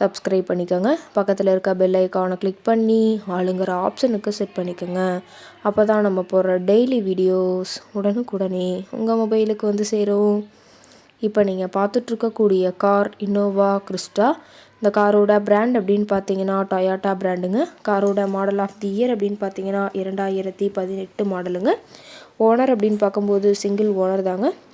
Subscribe பண்ணிக்கோங்க. பக்கத்தில் இருக்க பெல் ஐக்கானை கிளிக் பண்ணி ஆளுங்கிற ஆப்ஷனுக்கு செட் பண்ணிக்கோங்க. அப்போ தான் நம்ம போடுற டெய்லி வீடியோஸ் உடனுக்குடனே உங்கள் மொபைலுக்கு வந்து சேரும். இப்போ நீங்கள் பார்த்துட்ருக்கக்கூடிய கார் இன்னோவா கிறிஸ்டா இந்த காரோட பிராண்ட் அப்படின்னு பார்த்தீங்கன்னா டொயாட்டா பிராண்டுங்க காரோட மாடல் ஆஃப் தி இயர் அப்படின்னு பார்த்தீங்கன்னா இரண்டாயிரத்தி பதினெட்டு மாடலுங்க ஓனர் அப்படின்னு பார்க்கும்போது சிங்கிள் ஓனர் தாங்க.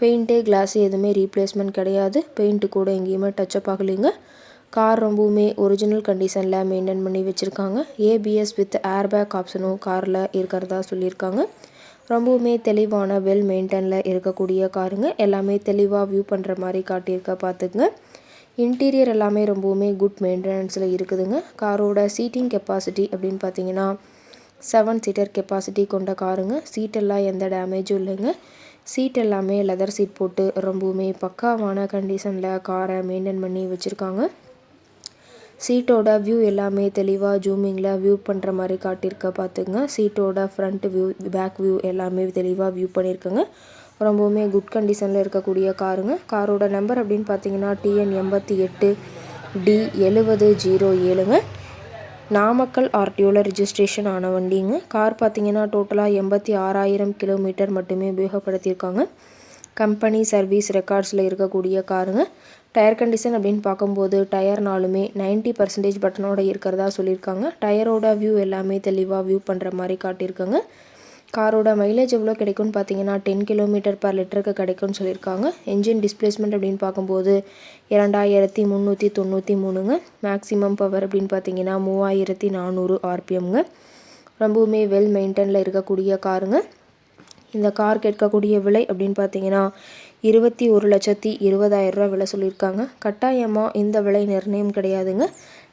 பெயிண்ட்டு கிளாஸு எதுவுமே ரீப்ளேஸ்மெண்ட் கிடையாது. பெயிண்ட்டு கூட எங்கேயுமே டச்சப் ஆகலைங்க. கார் ரொம்பவுமே ஒரிஜினல் கண்டிஷனில் மெயின்டைன் பண்ணி வச்சுருக்காங்க. ஏபிஎஸ் வித் ஏர்பேக் ஆப்ஷனும் காரில் இருக்கிறதா சொல்லியிருக்காங்க. ரொம்பவுமே தெளிவான வெல் மெயின்டைனில் இருக்கக்கூடிய காருங்க. எல்லாமே தெளிவாக வியூ பண்ணுற மாதிரி காட்டியிருக்க பார்த்துக்குங்க. இன்டீரியர் எல்லாமே ரொம்பவுமே குட் மெயின்டெனன்ஸில் இருக்குதுங்க. காரோட சீட்டிங் கெப்பாசிட்டி அப்படின்னு பார்த்தீங்கன்னா செவன் சீட்டர் கெப்பாசிட்டி கொண்ட காருங்க. சீட்டெல்லாம் எந்த டேமேஜும் இல்லைங்க. சீட் எல்லாமே லெதர் சீட் போட்டு ரொம்பவுமே பக்காவான கண்டிஷனில் காரை மெயின்டைன் பண்ணி வச்சுருக்காங்க. சீட்டோட வியூ எல்லாமே தெளிவாக ஜூமிங்கில் வியூ பண்ணுற மாதிரி காட்டியிருக்க பார்த்துங்க சீட்டோட ஃப்ரண்ட் வியூ பேக் வியூ எல்லாமே தெளிவாக வியூ பண்ணியிருக்கோங்க. ரொம்பவுமே குட் கண்டிஷனில் இருக்கக்கூடிய காருங்க காரோட நம்பர் அப்படின்னு பார்த்தீங்கன்னா டிஎன் எண்பத்தி எட்டு டி எழுபது ஜீரோ ஏழுங்க. நாமக்கல் ஆர்டிஓவில் ரிஜிஸ்ட்ரேஷன் ஆன வண்டிங்க. கார் பார்த்தீங்கன்னா டோட்டலாக எண்பத்தி ஆறாயிரம் கிலோமீட்டர் மட்டுமே உபயோகப்படுத்தியிருக்காங்க. கம்பெனி சர்வீஸ் ரெக்கார்ட்ஸில் இருக்கக்கூடிய காருங்க. டயர் கண்டிஷன் அப்படின்னு பார்க்கும்போது டயர்னாலுமே நைன்ட்டி பர்சன்டேஜ் பட்டனோட இருக்கிறதா சொல்லியிருக்காங்க. டயரோட வியூ எல்லாமே தெளிவாக வியூ பண்ணுற மாதிரி காட்டியிருக்காங்க. காரோட மைலேஜ் எவ்வளோ கிடைக்கும்னு பார்த்தீங்கன்னா டென் கிலோமீட்டர் பர் லிட்டருக்கு கிடைக்கும்னு சொல்லியிருக்காங்க. என்ஜின் டிஸ்பிளேஸ்மெண்ட் அப்படின்னு பார்க்கும்போது இரண்டாயிரத்தி முந்நூற்றி தொண்ணூற்றி மூணுங்க. மேக்ஸிமம் பவர் அப்படின்னு பார்த்தீங்கன்னா மூவாயிரத்தி நானூறு ஆர்பிஎம்ங்க. ரொம்பவுமே வெல் மெயின்டெனில் இருக்கக்கூடிய காருங்க. இந்த கார் கேட்கக்கூடிய விலை அப்படின்னு பார்த்தீங்கன்னா இருபத்தி ஒரு லட்சத்தி இருபதாயிரரூவா விலை சொல்லியிருக்காங்க. கட்டாயமாக இந்த விலை நிர்ணயம் கிடையாதுங்க.